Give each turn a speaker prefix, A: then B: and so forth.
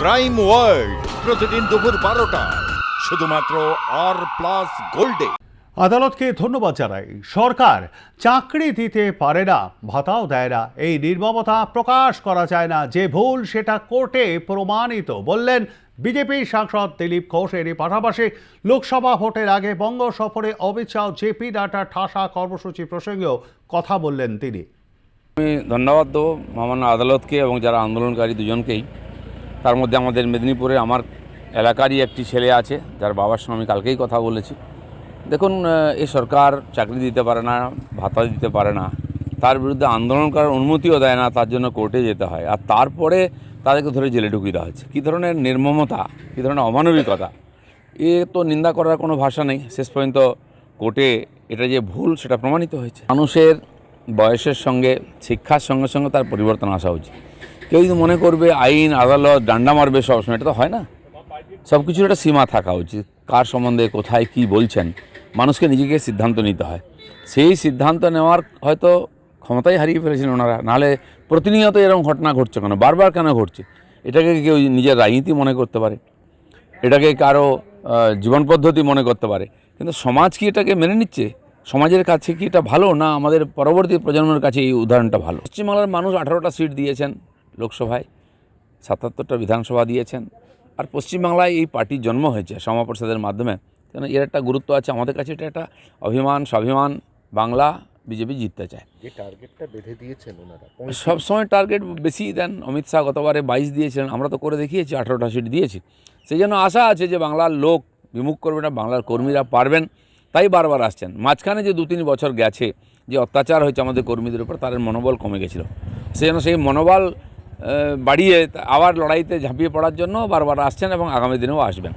A: Crime world প্রতিদিন দুপুর বারোটা। শুধুমাত্র আর প্লাস গোল্ডে
B: আদালতকে ধন্যবাদ জানাই। সরকার চাকরি দিতে পারে না ভাতাও দেয় না। এই নির্মমতা প্রকাশ করা যায় না। যে ভুল সেটা কোর্টে প্রমাণিত বললেন বিজেপির সাংসদ দিলীপ ঘোষ এরই পাশাপাশি লোকসভা ভোটের আগে বঙ্গ সফরে অমিত শাহ জেপি নাড্ডা ঠাসা কর্মসূচি প্রসঙ্গেও কথা বললেন তিনি।
C: আমি ধন্যবাদ দেবো মহামান্য আদালতকে এবং যারা আন্দোলনকারী দুজনকেই। তার মধ্যে আমাদের মেদিনীপুরে আমার এলাকারই একটি ছেলে আছে, যার বাবার সঙ্গে আমি কালকেই কথা বলেছি। দেখুন এ সরকার চাকরি দিতে পারে না, ভাতা দিতে পারে না, তার বিরুদ্ধে আন্দোলন করার অনুমতিও দেয় না, তার জন্য কোর্টে যেতে হয়। আর তারপরে তাদেরকে ধরে জেলে ঢুকিয়ে দেওয়া হচ্ছে কী ধরনের নির্মমতা, কী ধরনের অমানবিকতা, এ তো নিন্দা করার কোনো ভাষা নেই। শেষ পর্যন্ত কোর্টে এটা যে ভুল, সেটা প্রমাণিত হয়েছে। মানুষের বয়সের সঙ্গে, শিক্ষার সঙ্গে সঙ্গে তার পরিবর্তন আসা উচিত। কেউ যদি মনে করবে আইন, আদালত, ডান্ডা মারবে সবসময়, এটা তো হয় না। সব কিছুর একটা সীমা থাকা উচিত, কার সম্বন্ধে, কোথায়, কি বলছেন। মানুষকে নিজেকে সিদ্ধান্ত নিতে হয়। সেই সিদ্ধান্ত নেওয়ার হয়তো ক্ষমতাই হারিয়ে ফেলেছেন ওনারা, নাহলে প্রতিনিয়ত এরকম ঘটনা ঘটছে কেন? বারবার কেন ঘটছে? এটাকে কেউ নিজের রাজনীতি মনে করতে পারে? এটাকে কারও জীবন পদ্ধতি মনে করতে পারে? কিন্তু সমাজ কি এটাকে মেনে নিচ্ছে? সমাজের কাছে কি এটা ভালো, না আমাদের পরবর্তী প্রজন্মের কাছে এই উদাহরণটা ভালো? পশ্চিমবাংলার মানুষ আঠারোটা সিট দিয়েছেন। লোকসভায় সাতাত্তরটা বিধানসভা দিয়েছেন। আর পশ্চিমবাংলায় এই পার্টির জন্ম হয়েছে সমাপরিষদের মাধ্যমে। কেন এর একটা গুরুত্ব আছে আমাদের কাছে এটা একটা অভিমান স্বাভিমান বাংলা বিজেপি জিততে চায়।
D: যে টার্গেটটা বেঁধে দিয়েছেন ওনারা
C: সবসময় টার্গেট বেশি দেন। অমিত শাহ গতবারে বাইশ দিয়েছিলেন আমরা তো করে দেখিয়েছি আঠারোটা সিট দিয়েছি। সেই জন্য আশা আছে যে বাংলার লোক বিমুখ করবে না বাংলার কর্মীরা পারবেন তাই বারবার আসছেন। মাঝখানে যে দু তিন বছর গেছে যে অত্যাচার হয়েছে আমাদের কর্মীদের উপর তাদের মনোবল কমে গেছিল। সেই জন্য সেই মনোবল বাড়িয়ে আবার লড়াইতে ঝাঁপিয়ে পড়ার জন্য বারবার আসছেন এবং আগামী দিনেও আসবেন।